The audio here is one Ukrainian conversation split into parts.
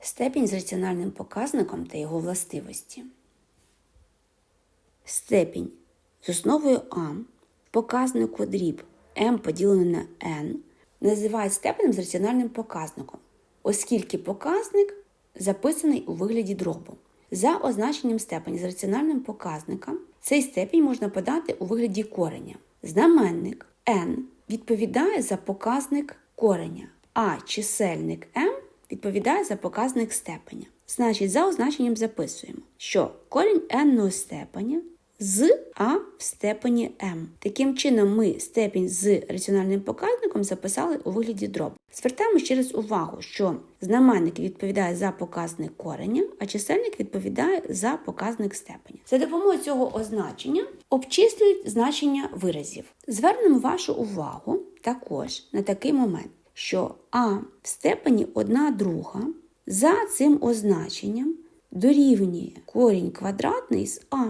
Степінь з раціональним показником та його властивості. Степінь з основою А показнику дріб m поділене на n називають степенем з раціональним показником, оскільки показник записаний у вигляді дробу. За означенням степені з раціональним показником цей степінь можна подати у вигляді кореня. Знаменник n відповідає за показник кореня, а чисельник m відповідає за показник степеня. Значить, за означенням записуємо, що корінь n степеня з а в степені m. Таким чином, ми степінь з раціональним показником записали у вигляді дробу. Звертаємо ще раз увагу, що знаменник відповідає за показник кореня, а чисельник відповідає за показник степеня. За допомогою цього означення обчислюють значення виразів. Звернемо вашу увагу також на такий момент, що а в степені 1 друга за цим означенням дорівнює корінь квадратний з а.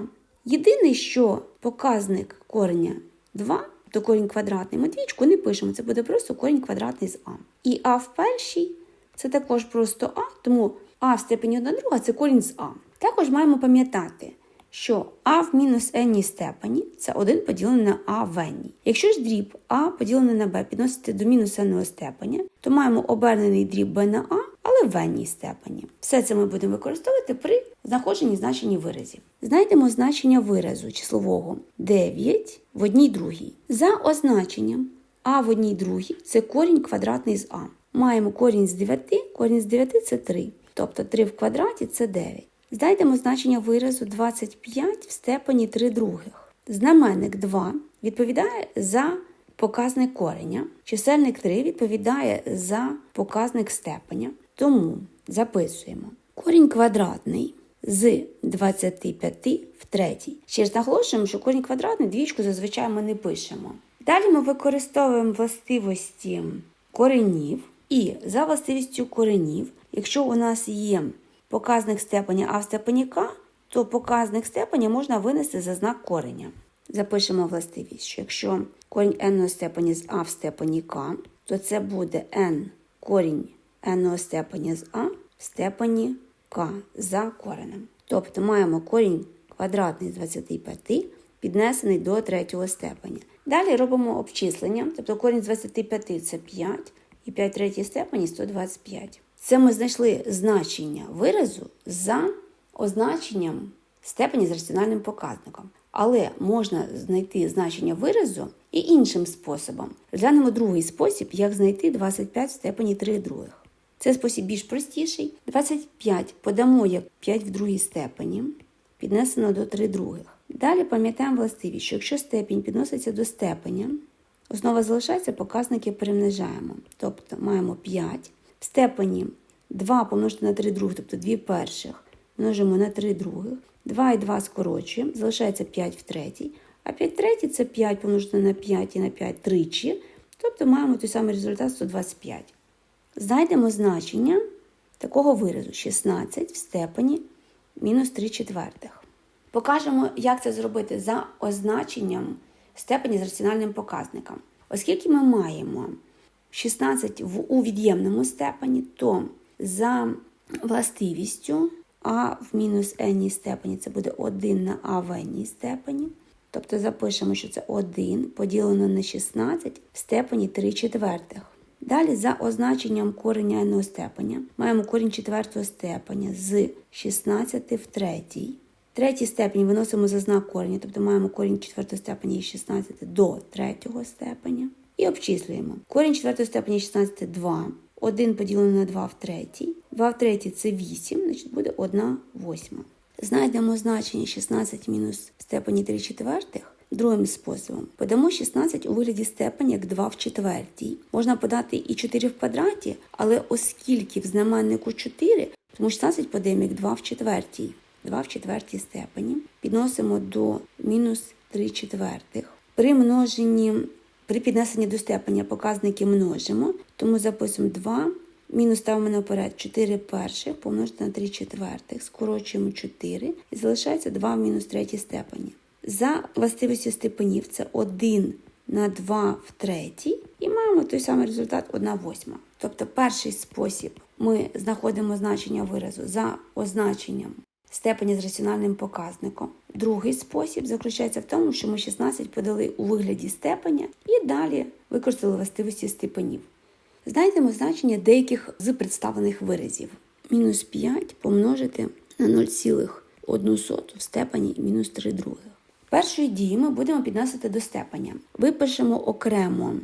Єдине, що показник кореня 2, то корінь квадратний, ми двічку не пишемо, це буде просто корінь квадратний з а. І а в першій це також просто а, тому а в степені 1 друга це корінь з а. Також маємо пам'ятати, що а в мінус n степені це 1 поділений на а в n. Якщо ж дріб а поділений на b підносити до мінус n степеня, то маємо обернений дріб b на а, але в n степені. Все це ми будемо використовувати при знаходженні значення виразів. Знайдемо значення виразу числового 9 в одній другій. За означенням а в одній другій це корінь квадратний з а. Маємо корінь з 9, корінь з 9 це 3. Тобто 3 в квадраті це 9. Знайдемо значення виразу 25 в степені 3 других. Знаменник 2 відповідає за показник кореня, чисельник 3 відповідає за показник степеня. Тому записуємо корінь квадратний з 25 в третій. Ще раз наголошуємо, що корінь квадратний двічку зазвичай ми не пишемо. Далі ми використовуємо властивості коренів, і за властивістю коренів, якщо у нас є показник степеня А в степені К, то показник степеня можна винести за знак кореня. Запишемо властивість, що якщо корінь n степені з А в степені К, то це буде n корінь n степені з А в степені К за коренем. Тобто маємо корінь квадратний з 25 піднесений до третього степеня. Далі робимо обчислення, тобто корінь з 25 це 5 і 5 третій степені 125. Це ми знайшли значення виразу за означенням степені з раціональним показником. Але можна знайти значення виразу і іншим способом. Розглянемо другий спосіб, як знайти 25 в степені 3 других. Це спосіб більш простіший. 25 подамо як 5 в другій степені, піднесено до 3 других. Далі пам'ятаємо властивість, що якщо степінь підноситься до степеня, основа залишається, показники перемножаємо. Тобто маємо 5 в степені 2 помножити на 3 других, тобто 2 перших, множимо на 3 других. 2 і 2 скорочуємо, залишається 5 в третій. А 5 третій це 5 помножити на 5 і на 5 тричі. Тобто маємо той самий результат 125. Знайдемо значення такого виразу 16 в степені мінус 3 четвертих. Покажемо, як це зробити за означенням степені з раціональним показником. Оскільки ми маємо 16 в, у від'ємному степені, то за властивістю а в мінус n степені це буде 1 на а в n степені. Тобто запишемо, що це 1 поділено на 16 в степені 3 четвертих. Далі за означенням кореня n степеня маємо корінь четвертого степеня з 16 в третій. Третій степень виносимо за знак кореня, тобто маємо корінь четвертого степеня із 16 до третього степеня. І обчислюємо. Корінь четвертого степеня 16 – 2. 1 поділено на 2 в третій. 2 в третій це 8, значить буде 1 восьма. Знайдемо значення 16 мінус степені 3 четвертих. Другим способом подамо 16 у вигляді степені як 2 в четвертій. Можна подати і 4 в квадраті, але оскільки в знаменнику 4, тому 16 подаємо як 2 в четвертій. 2 в четвертій степені. Підносимо до мінус 3 четвертих. При множенні, при піднесенні до степеня показники множимо, тому записуємо 2, мінус ставимо наперед 4 перших, помножити на 3 четвертих, скорочуємо 4 і залишається 2 в мінус 3 степені. За властивістю степенів це 1 на 2 в третій і маємо той самий результат 1 восьма. Тобто перший спосіб ми знаходимо значення виразу за означенням степені з раціональним показником. Другий спосіб заключається в тому, що ми 16 подали у вигляді степеня і далі використали властивості степенів. Знайдемо значення деяких з представлених виразів. Мінус 5 помножити на 0,1 в степені мінус 3 других. Першої дії ми будемо підносити до степеня. Випишемо окремо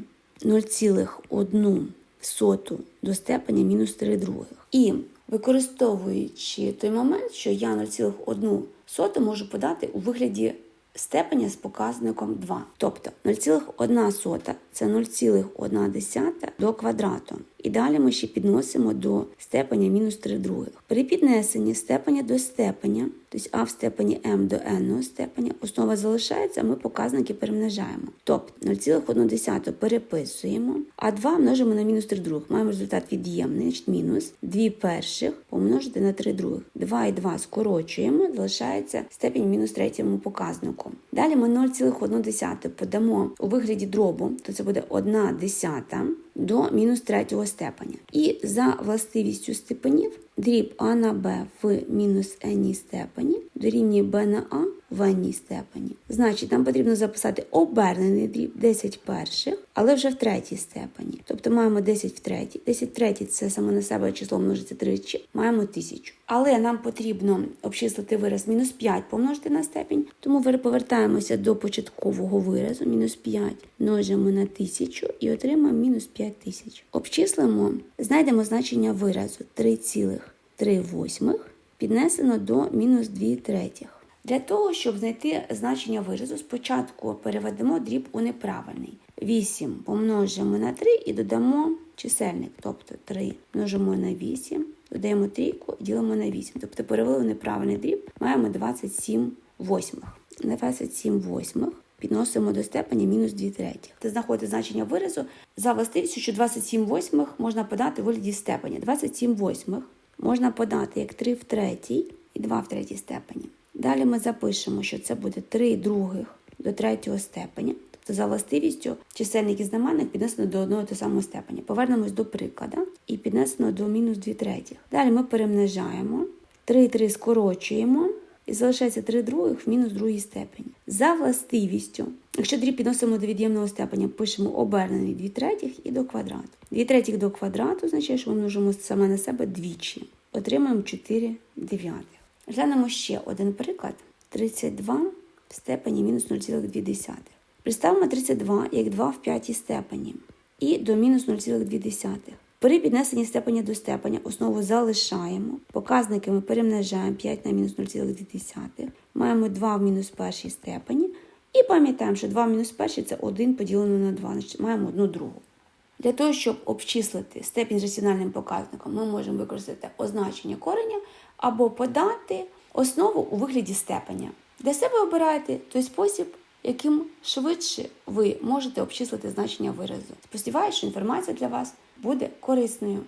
0,1 соту до степеня мінус 3 других. І використовуючи той момент, що я 0,1 соту можу подати у вигляді степеня з показником 2. Тобто 0,1 сота це 0,1 до квадрату. І далі ми ще підносимо до степеня мінус 3 других. При піднесенні степеня до степеня, тобто а в степені m до n степеня, основа залишається, ми показники перемножаємо. Тобто 0,1 переписуємо, а 2 множимо на мінус 3 других. Маємо результат від'ємний, значить мінус 2 перших помножити на 3 других. 2 і 2 скорочуємо, залишається степень мінус третьому показнику. Далі ми 0,1 подамо у вигляді дробу, то це буде 1 десята до мінус третього степеня. І за властивістю степенів дріб А на Б в мінус Ні степені дорівнює Б на А в степені. Значить, нам потрібно записати обернений дріб 10 перших, але вже в третій степені. Тобто маємо 10 в третій. 10 в третій це саме на себе число множиться тричі, маємо 1000. Але нам потрібно обчислити вираз мінус 5 помножити на степінь, тому повертаємося до початкового виразу, мінус 5 множимо на 1000 і отримаємо мінус 5000. Обчислимо, знайдемо значення виразу 3,3 восьмих піднесено до мінус 2 третіх. Для того, щоб знайти значення виразу, спочатку переведемо дріб у неправильний. 8 помножимо на 3 і додамо чисельник, тобто 3 множимо на 8, додаємо трійку і ділимо на 8. Тобто перевели в неправильний дріб, маємо 27 восьмих. На 27 восьмих підносимо до степені мінус 2 третіх. Ти знаходите значення виразу за властивістю, що 27 восьмих можна подати в вигляді степені. 27 восьмих можна подати як 3 в третій і 2 в третій степені. Далі ми запишемо, що це буде 3 других до третього степеня. Тобто за властивістю чисельник і знаменник піднесено до одного того самого степеня. Повернемось до прикладу і піднесено до мінус 2 третіх. Далі ми перемножаємо, 3 3 скорочуємо і залишається 3 других в мінус другій степені. За властивістю, якщо дріб підносимо до від'ємного степеня, пишемо обернений 2 третіх і до квадрату. 2 третіх до квадрату означає, що ми множимо саме на себе двічі. Отримаємо 4 дев'ятих. Глянемо ще один приклад: 32 в степені мінус 0,2. Представимо 32 як 2 в п'ятій степені і до мінус 0,2. При піднесенні степеня до степеня основу залишаємо, показники ми перемножаємо 5 на мінус 0,2, маємо 2 в мінус першій степені, і пам'ятаємо, що 2 в мінус першій це 1 поділено на 2, значить маємо 1 другу. Для того, щоб обчислити степінь з раціональним показником, ми можемо використати означення кореня або подати основу у вигляді степеня. Для себе обираєте той спосіб, яким швидше ви можете обчислити значення виразу. Сподіваюся, що інформація для вас буде корисною.